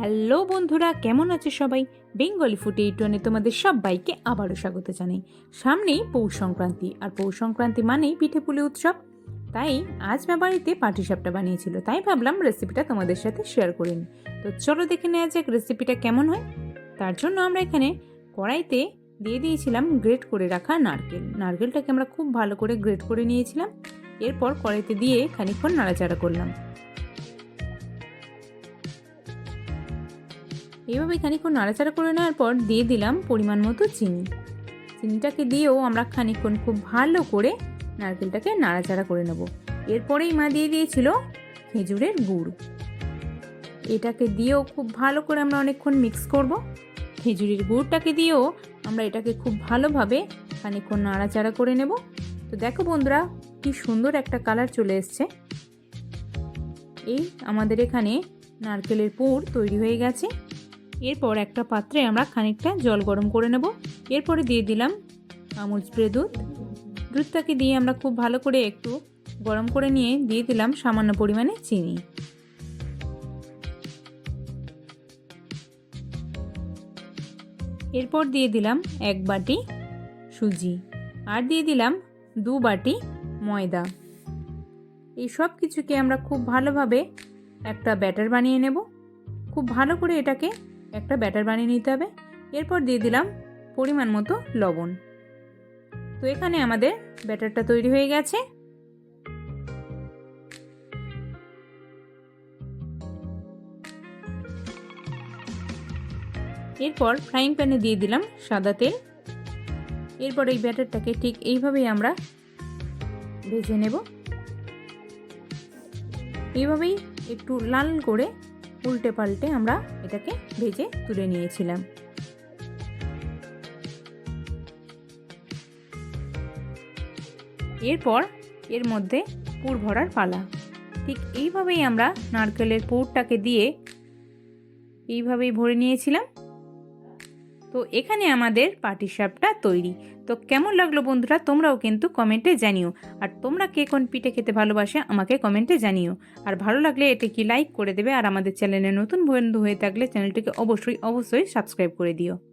Hello বন্ধুরা, কেমন আছে সবাই? বেঙ্গলি ফুটে এইটনে তোমাদের সবাইকে আবারও স্বাগত জানাই। সামনেই পৌষ সংক্রান্তি, আর পৌষ সংক্রান্তি মানেই পিঠে পুলি উৎসব। তাই আজ মা বাড়িতে পাটিসাপটা বানিয়েছিল, তাই ভাবলাম রেসিপিটা তোমাদের সাথে শেয়ার করে নিই। তো চলো দেখে নেওয়া যাক রেসিপিটা কেমন হয়। তার জন্য আমরা এখানে কড়াইতে দিয়ে দিয়েছিলাম গ্রেট করে রাখা নারকেল। নারকেলটাকে আমরা খুব ভালো করে গ্রেট করে নিয়েছিলাম। এরপর কড়াইতে দিয়ে খানিকক্ষণ নাড়াচাড়া করলাম। এইভাবে খানিকক্ষণ নাড়াচাড়া করে নেওয়ার পর দিয়ে দিলাম পরিমাণ মতো চিনি। চিনিটাকে দিয়েও আমরা খানিকক্ষণ খুব ভালো করে নারকেলটাকে নাড়াচাড়া করে নেব। এরপরেই মা দিয়ে দিয়েছিল খেজুরের গুড়। এটাকে দিয়েও খুব ভালো করে আমরা অনেকক্ষণ মিক্স করব। খেজুরের গুড়টাকে দিয়েও আমরা এটাকে খুব ভালোভাবে খানিকক্ষণ নাড়াচাড়া করে নেব। তো দেখো বন্ধুরা, কি সুন্দর একটা কালার চলে এসছে। এই আমাদের এখানে নারকেলের পুর তৈরি হয়ে গেছে। এরপর একটা পাত্রে আমরা খানিকটা জল গরম করে নেব। এরপরে দিয়ে দিলাম আমুল স্প্রে দুধ। দুধটাকে দিয়ে আমরা খুব ভালো করে একটু গরম করে নিয়ে দিয়ে দিলাম সামান্য পরিমাণে চিনি। এরপর দিয়ে দিলাম এক বাটি সুজি আর দিয়ে দিলাম দু বাটি ময়দা। এই সব কিছুকে আমরা খুব ভালোভাবে একটা ব্যাটার বানিয়ে নেব। খুব ভালো করে এটাকে একটা ব্যাটার বানিয়ে নিতে হবে। এরপর দিয়ে দিলাম পরিমাণ মতো লবণ। তো এখানে আমাদের ব্যাটারটা তৈরি হয়ে গেছে। এরপর ফ্রাইং প্যানে দিয়ে দিলাম সাদা তেল। এরপর এই ব্যাটারটাকে ঠিক এইভাবেই আমরা ভেজে নেব। এইভাবেই একটু লাল করে উল্টে পাল্টে আমরা এটাকে ভেজে তুলে নিয়েছিলাম। এরপর এর মধ্যে পুর ভরার পালা। ঠিক এইভাবেই আমরা নারকেলের পুরটাকে দিয়ে এইভাবেই ভরে নিয়েছিলাম। তো এখানে আমাদের পাটিসাপটা তৈরি। তো কেমন লাগল বন্ধুরা? তোমরাও কিন্তু কমেন্টে জানিও। আর তোমরা কে কোন পিঠে খেতে ভালোবাসে, আমাকে কমেন্টে জানিও। আর ভালো লাগলে এটিকে লাইক করে দেবে? আর আমাদের চ্যানেলে নতুন বন্ধু হয়ে থাকলে চ্যানেলটিকে অবশ্যই অবশ্যই সাবস্ক্রাইব করে দিও।